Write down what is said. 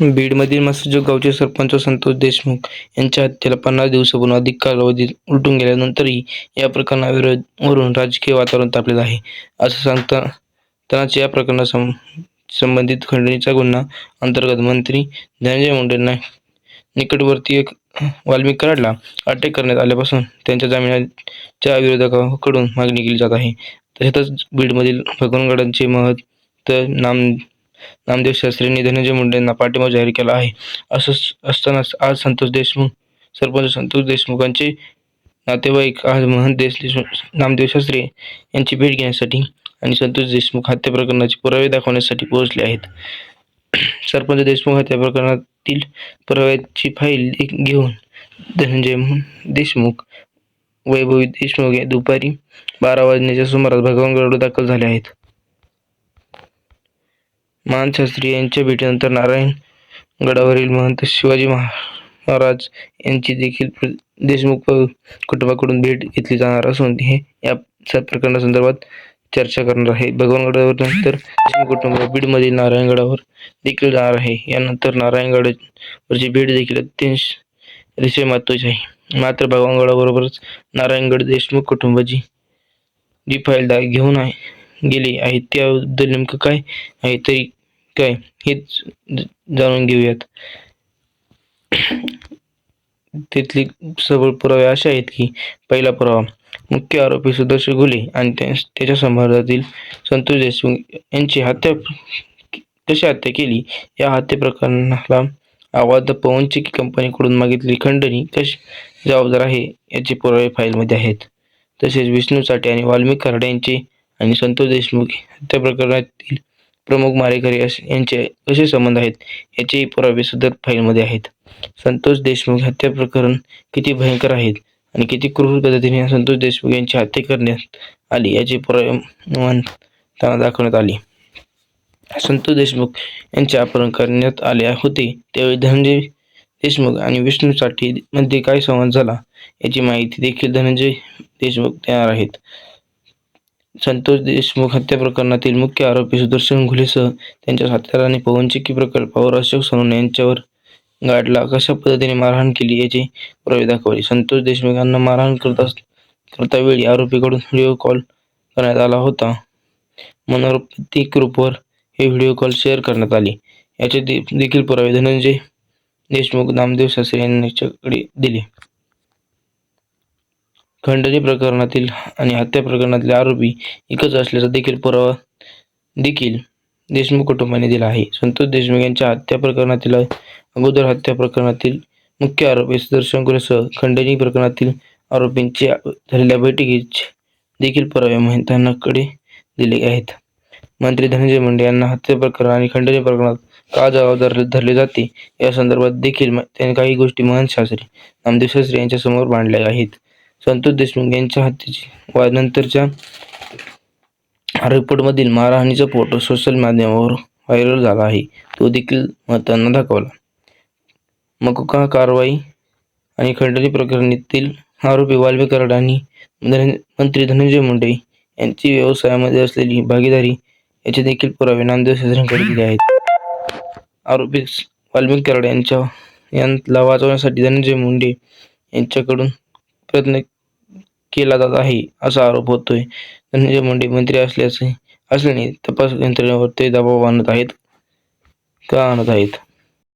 बीडमधील मस्जिद गावचे सरपंच संतोष देशमुख यांच्या हत्येला पन्नास दिवसांहून अधिक कालावधी उलटून गेल्यानंतरही या प्रकरणावरून राजकीय वातावरण तापलेलं आहे. असं सांगतानाच या प्रकरणासं संबंधित खंडणीचा गुन्हा अंतर्गत मंत्री धनंजय मुंडेंना निकटवर्तीय वाल्मिक कराडला अटक करण्यात आल्यापासून त्यांच्या जामिनाच्या विरोधकांकडून मागणी केली जात आहे. तसेच बीडमधील भगवानगडांचे महत्त्व नाम नामदेव शास्त्रींनी धनंजय मुंडेंना पाठिंबा जाहीर केला आहे. असं असतानाच आज संतोष देशमुख सरपंच संतोष देशमुखांचे नातेवाईक आज महंत देश नामदेव शास्त्री यांची भेट घेण्यासाठी आणि संतोष देशमुख हत्या प्रकरणाचे पुरावे दाखवण्यासाठी पोहोचले आहेत. सरपंच देशमुख हत्या प्रकरणातील पुराव्याची फाईल एक घेऊन धनंजय देशमुख वैभवी देशमुख हे दुपारी बारा वाजण्याच्या सुमारास भगवानगडावर दाखल झाले आहेत. मानशास्त्री यांच्या भेटीनंतर नारायण गडावरील महंत शिवाजी महाराज यांची देखील देशमुख कुटुंबाकडून भेट घेतली जाणार असून हे या स- प्रकरणासंदर्भात चर्चा करणार आहे. भगवानगडावर नंतर देशमुख कुटुंब बीडमधील नारायणगडावर देखील जाणार आहे. यानंतर नारायणगडावरची भेट देखील अत्यंत अतिशय महत्वाची आहे. मात्र भगवानगडाबरोबरच नारायणगड देशमुख कुटुंबाची जी फाईल दा घेऊन आहे गेली आहे त्याबद्दल नेमकं काय आहे तरी काय? हेच जाणून घेऊयात. तिथली सबळ पुरावे असे आहेत की पहिला पुरावा मुख्य आरोपी सुदर्शन घुले आणि त्याच्या संबंधातील संतोष देशमुख यांची हत्या कशी हत्या केली? या हत्या प्रकरणाला आवाज पवन चिकी कंपनीकडून मागितली खंडणी कशी जबाबदार आहे याचे पुरावे फाईलमध्ये आहेत. तसेच विष्णू साठे आणि वाल्मिक कराडे यांचे आणि संतोष देशमुख हत्या प्रकरणातील प्रमुख मारेकरी यांचे कसे संबंध आहेत? याचेही पुरावे सदर फाईलमध्ये आहेत. संतोष देशमुख हत्या प्रकरण किती भयंकर आहेत आणि किती क्रूर पद्धतीने संतोष देशमुख यांची हत्या करण्यात आली याचे पुरावे त्यांना दाखवण्यात आली. संतोष देशमुख यांचे अपहरण करण्यात आले होते. त्यावेळी धनंजय देशमुख आणि विष्णू मध्ये काय संवाद झाला याची माहिती देखील धनंजय देशमुख देणार आहेत. संतोष देशमुख हत्या प्रकरणातील मुख्य आरोपी सुदर्शन घुलेसह त्यांच्या साथीदारांनी पवनचिक्की प्रकल्पावर अशोक सोनवणे यांच्यावर गाडला कशा पद्धतीने मारहाण केली याची पुरावे दाखवले. संतोष देशमुख यांना मारहाण करता करता वेळी आरोपीकडून व्हिडिओ कॉल करण्यात आला होता. मनोरपती ग्रुपवर हे व्हिडिओ कॉल शेअर करण्यात आले. याचे दे- देखील पुरावे धनंजय देशमुख नामदेव सासरे यांच्याकडे दिले. खंडणी प्रकरणातील आणि हत्या प्रकरणातले आरोपी एकच असल्याचा देखील पुरावा देखील देशमुख कुटुंबाने दिला आहे. संतोष देशमुख यांच्या हत्या प्रकरणातील अगोदर हत्या प्रकरणातील मुख्य आरोपी सुदर्शन गुरेसह खंडणी प्रकरणातील आरोपींची झालेल्या बैठकीत देखील पुरावे महंतांकडे दिले आहेत. मंत्री धनंजय मुंडे यांना हत्या प्रकरण आणि खंडणी प्रकरणात का जबाबदार धरले जाते? या संदर्भात देखील म- त्यांनी काही गोष्टी महंत शास्त्री नामदेव शास्त्री यांच्यासमोर मांडल्या आहेत. संतोष देशमुख यांच्या हत्येची वा नंतरच्या रिपोर्टमधील मारहाणीचा फोटो सोशल माध्यमावर व्हायरल झाला आहे. तो देखील महंतांना दाखवला. मकुका कारवाई आणि खंडणी प्रकरणातील आरोपी वाल्वे कराड आणि मंत्री धनंजय मुंडे यांची व्यवसायामध्ये असलेली भागीदारी याचे देखील पुरावे नामदेव शास्त्रींकडे दिले आहेत. आरोपी वाल्मिक कराड यांच्या यांना वाचवण्यासाठी धनंजय मुंडे यांच्याकडून प्रयत्न केला जात आहे असा आरोप होतोय. धनंजय मुंडे मंत्री असल्याचे असल्याने तपास यंत्रणेवर ते दबाव आणत आहेत का? आणत आहेत.